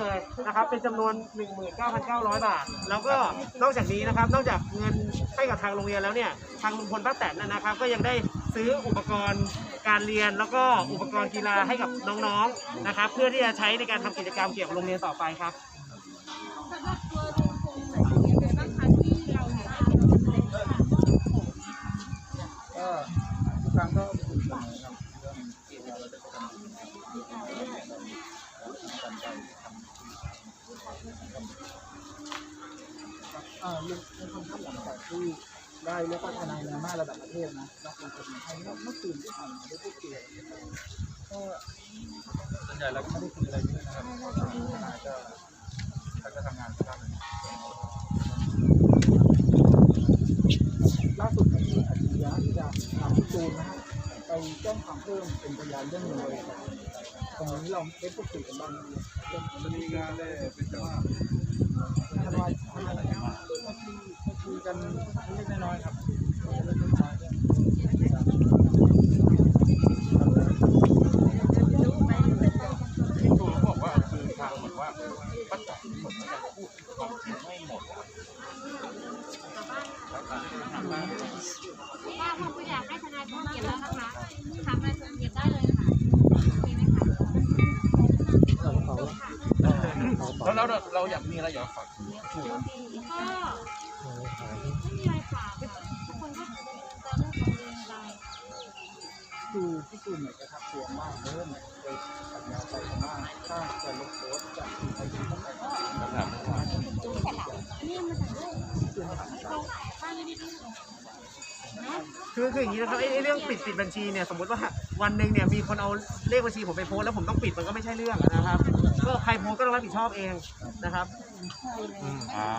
เลยนะครับเป็นจำนวน 19,900 บาท แล้วก็นอกจากนี้นะครับนอกจากเงินให้กับทางโรงเรียนแล้วเนี่ยทางลุงพลป้าแตนนะครับ ก็ยังได้ซื้ออุปกรณ์การเรียน แล้วก็อุปกรณ์กีฬาให้กับน้องๆนะครับ เพื่อที่จะใช้ในการทำกิจกรรมเกี่ยวกับโรงเรียนต่อไปครับ สำหรับตัวลุงพงษ์เนี่ยยังไงบ้างคะที่เราเนี่ยได้เป็นคนเล่นค่ะก็ทุกครั้งก็ตื่นเต้นนะครับเรื่องที่เราจะทำบุญตั้งใจทำ อ่าลุงลุงพลครับหลังจากที่ได้เรียกว่าทนายนามาระดับประเทศนะแล้วคุณคนให้เมื่อคืนที่ผ่านมาได้พูดคุยกันก็ส่วนใหญ่เราก็ไม่ได้คุยอะไรเยอะนะครับทนายก็เขาจะทำงานที่บ้านล่าสุดก็มีอัจฉริยะที่จะนำพี่จูนนะฮะไปแจ้งความเพิ่มเป็นพยานเรื่องเงินบริจาค ตรงนี้เราได้พูดคุยกันบ้างไหมมันมีงานเลยเป็นจังหวะทนายทนายนะครับก็คุยก็คุยกันเล็กน้อยครับเล็กน้อย เราเราอยากมีอะไรอยากฝากถึงพี่ตูนก็ คือพี่ตูนเนี่ยจะทักทวงมากเริ่มเคยสัญญาไปว่าถ้าจะลบโพสจะมีใครเป็นคนไหนบ้างคำถามว่านี่มันจะด้วยบ้านไม่ได้ดื้อคือคืออย่างนี้นะครับไอ้ไอเรื่องปิดปิดบัญชีเนี่ยสมมติว่าวันหนึ่งเนี่ยมีคนเอาเลขบัญชีผมไปโพสแล้วผมต้องปิดมันก็ไม่ใช่เรื่องนะครับก็ใครโพสก็ต้องรับผิดชอบเองนะครับอืมอ่า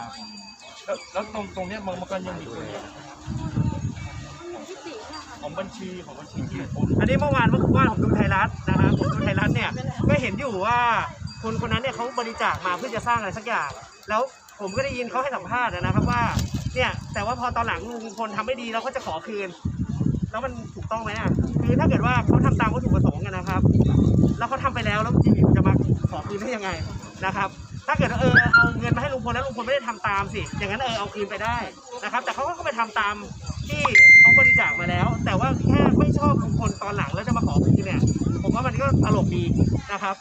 แล้วตรงตรงเนี้ยมันมันก็ยังมีตัวเนี้ยที่สี่เนี่ยค่ะ ของบัญชีของบัญชีที่โอนอันนี้เมื่อวานเมื่อวานผมดูไทยรัฐนะครับผมดูไทยรัฐเนี่ยก็เห็นอยู่ว่าคนคนนั้นเนี่ยเขาบริจาคมาเพื่อจะสร้างอะไรสักอย่าง แล้วผมก็ได้ยินเขาให้สัมภาษณ์นะครับว่าเนี่ยแต่ว่าพอตอนหลังลุงพลทำไม่ดีเราก็จะขอคืน แล้วมันถูกต้องไหมอะคือถ้าเกิดว่าเขาทำตามวัตถุประสงค์กันนะครับ แล้วเขาทำไปแล้วแล้วจริงๆจะมาขอคืนได้ยังไงนะครับถ้าเกิดเออเอาเงินมาให้ลุงพลแล้วลุงพลไม่ได้ทำตามสิ อย่างนั้นเออเอาคืนไปได้นะครับ แต่เขาก็ไปทำตามที่ ชอบลุงพลตอนหลังแล้วจะมาขอคืนเนี่ย ผมว่ามันก็ตลกดีนะครับ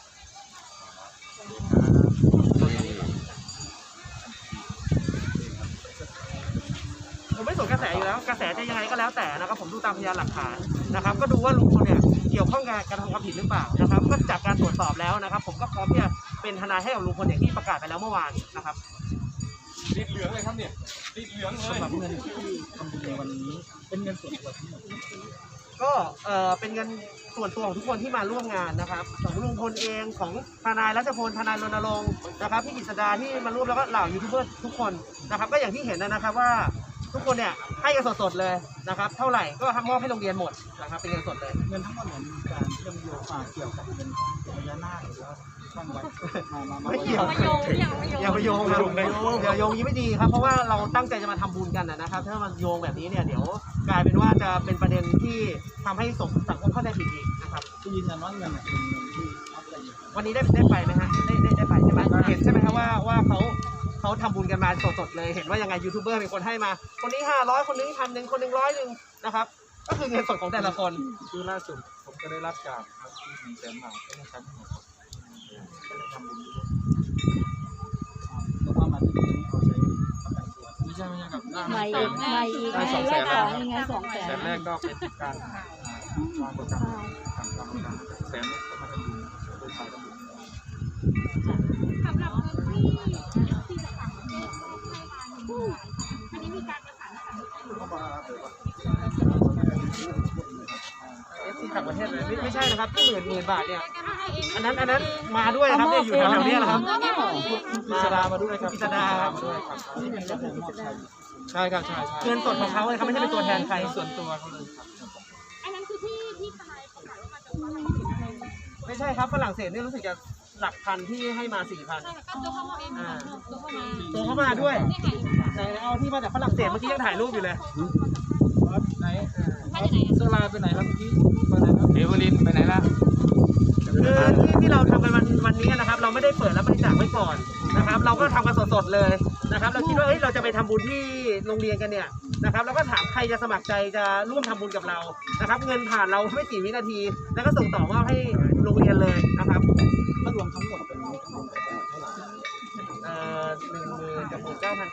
ผมไม่สนกระแสอยู่แล้ว กระแสจะยังไงก็แล้วแต่นะครับ ผมดูตามพยานหลักฐานนะครับ ก็ดูว่าลุงพลเนี่ยเกี่ยวข้องกับการทำความผิดหรือเปล่านะครับ ก็จากการตรวจสอบแล้วนะครับ ผมก็พร้อมที่จะเป็นทนายให้กับลุงพลอย่างที่ประกาศไปแล้วเมื่อวานนะครับติดเหลืองเลยครับเนี่ยติดเหลืองเลยสำหรับเงินที่ทำบุญในวันนี้เป็นเงินส่วนตัวทั้งหมด ก็เอ่อเป็นเงินส่วนตัวของทุกคนที่มาร่วมงานนะครับของลุงพลเองของทนายรัชพลทนายรณรงค์นะครับพี่กฤษดาที่มาร่วมแล้วก็เหล่ายูทูบเบอร์ทุกคนนะครับ ก็อย่างที่เห็นนะครับว่าทุกคนเนี่ยให้กันสดๆเลยนะครับ เท่าไหร่ก็ทำมอบให้โรงเรียนหมดนะครับเป็นเงินสดเลย เงินทั้งหมดเหมือนมีการเชื่อมโยงมาเกี่ยวกับเงินของพญานาคหรือว่า ช่างไว้มามามาไม่เกี่ยว มาโยงอย่างมาโยงอย่าไปโยงครับอย่าโยงอยางนี้ไม่ดีครับ เพราะว่าเราตั้งใจจะมาทำบุญกันนะนะครับ ถ้ามันโยงแบบนี้เนี่ยเดี๋ยวกลายเป็นว่าจะเป็นประเด็นที่ทำให้สังสังคมเข้าใจผิดอีกนะครับ คือยืนยันว่าเงินเนี่ยเป็นเงินที่อัพไปอยู่วันนี้ได้ได้ไปไหมฮะได้ได้ได้ไปใช่ไหมเห็นใช่ไหมครับว่าว่าเขาเขาทำบุญกันมาสดๆเลย เห็นว่ายังไงยูทูบเบอร์เป็นคนให้มา คนนี้ห้าร้อยคนนี้พันหนึ่งคนหนึ่งร้อยหนึ่งนะครับ ก็คือเงินสดของแต่ละคน คือล่าสุดผมก็ได้รับจากครับที่มีแสนบาทก็ได้ชั้นหมดก็ได้ ทำบุญด้วยแล้วว่ามาที่นี่เขาใช้ประกันตัวไม่ใช่ไม่ใช่ครับไม่ไม่อีกได้ไงสองแสแรกนสองยังไงสองแสแสนนแรกก็เป็นการวางประกันทำประกันแสนก็มาทำบุญโดยสายทำบุญสำหรับเงินที่ที่จะต่างประเทศให้มาหนึ่งล้านอันนี้มีการประสานกับเข้ามาเดี๋ยวว่าเอฟซีต่างประเทศเลยไม่ไม่ใช่นะครับที่หมื่นหมื่นบาทเนี่ย องอันนั้นอันนั้นมาด้วยนะครับเนี่ยอยู่แถวๆเนี้แหละครับพิสดามาด้วยครับพิสดาครับด้วยครับนี่เป็นเจ้าของมอบชัยใช่ครับใช่ใช่เงินสดของเขาเลยครับไม่ใช่เป็นตัวแทนใครส่วนตัวเขาเลยครับอันนั้นคือที่ที่ทนายประกาศว่ามาจากฝรั่งเศสไม่ใช่ครับฝรั่งเศสนี่รู้สึกจะหลักพันที่ให้มาสี่พันใช่ค่ะก็ตัวเขามาเองค่ะตัวเขามาตัวเขามาด้วยนี่ค่ะอยู่ค่ะไหนเอาที่มาจากฝรั่งเศสเมื่อกี้ยังถ่ายรูปอยู่เลยไหนมาจากไหนเซอร์ลาไปไหนครับเมื่อกี้ไปไหนครับเอเวอร์ลินไปไหนล่ะเดี๋ยว คือที่ที่เราทำกันวันวันนี้นะครับ เราไม่ได้เปิดรับบริจาคไว้ก่อนนะครับ เราก็ทำกันสดๆเลยนะครับ เราคิดว่าเฮ้ยเราจะไปทำบุญที่โรงเรียนกันเนี่ยนะครับเราก็ถามใครจะสมัครใจจะร่วมทำบุญกับเรานะครับ เงินผ่านเราไม่กี่วินาที แล้วก็ส่งต่อมอบให้โรงเรียนเลยนะครับ ก็รวมทั้งหมดเป็น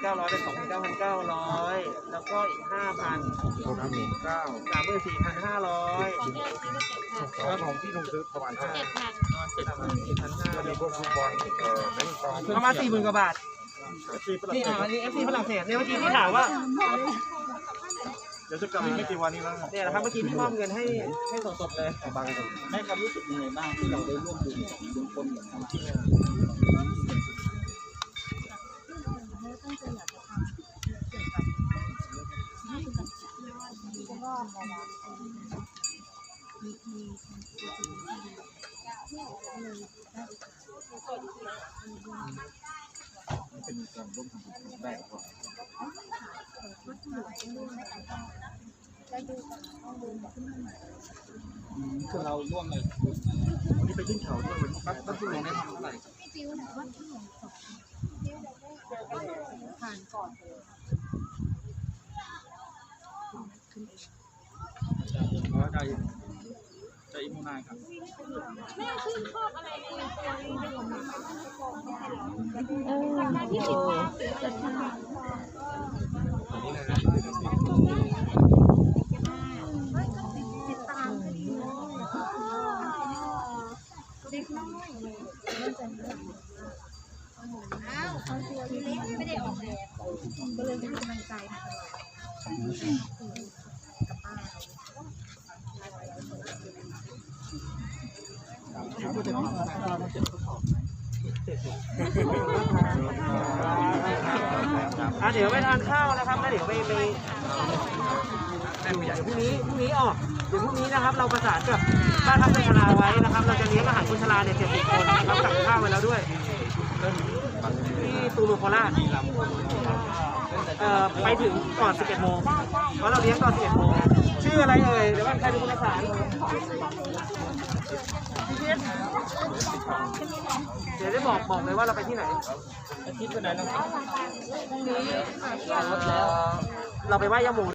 เก้าพันเก้าร้อยเป็นสองหมื่นเก้าพันเก้าร้อยแล้วก็อีกห้าพันสามหมื่นเก้าสามหมื่นสี่พันห้าร้อยของที่เราซื้อมาเจ็ดแผ่นแล้วของที่ลุงซื้อประมาณเท่าไหร่เจ็ดแผ่นสามหมื่นสี่พันห้าจะมีพวกคูปองเอ่อแบงก์ปลอมประมาณสี่หมื่นกว่าบาทนี่อะอันนี้เอฟซีฝรั่งเศสเนี่ยเมื่อกี้ที่ถามว่าเดี๋ยวจะกลับอีกไม่กี่วันนี้แล้วเนี่ยนะครับเมื่อกี้พี่มอบเงินให้ให้สดๆเลย บางคน แม่ครับรู้สึกยังไงบ้างที่เราได้ร่วมบุญกับลุงพลกับทางที่ เป็นการร่วมทำบุญครั้งแรกก่อนคือเราร่วมในวันนี้ไปขึ้นเขาด้วยวันนี้ปั๊บก็คือเราได้ทำเท่าไหร่เพราะใจใจ อิมูนายครับแม่ชื่นชอบอะไรในตัวนี้เป็นของมันเออการที่ติดตามหรืออะไรต่างติดตามเด็กน้อยอ้าวเขาตัวเล็กไม่ได้ออกแบบก็เลยไม่ให้กำลังใจ อะเดี๋ยวไปทานข้าวนะครับแล้วเดี๋ยวไปไปเดี๋ยวพรุ่งนี้พรุ่งนี้ออกเดี๋ยวพรุ่งนี้นะครับเราประสานกับบ้านพักชราไว้นะครับ เราจะเลี้ยงอาหารคนชราเนี่ยเจ็ดสิบคนนะครับสั่งข้าวไว้แล้วด้วยที่ตูลูโคราชเอ่อไปถึงก่อน11โมงเพราะเราเลี้ยงตอน11โมงชื่ออะไรเอ่ยเดี๋ยวว่าใครเป็นคนประสาน เดี๋ยวได้บอกบอกเลยว่าเราไปที่ไหนอาทิตย์วันไหนนะครับพรุ่งนี้เอ่อเราไปไหว้ยาโม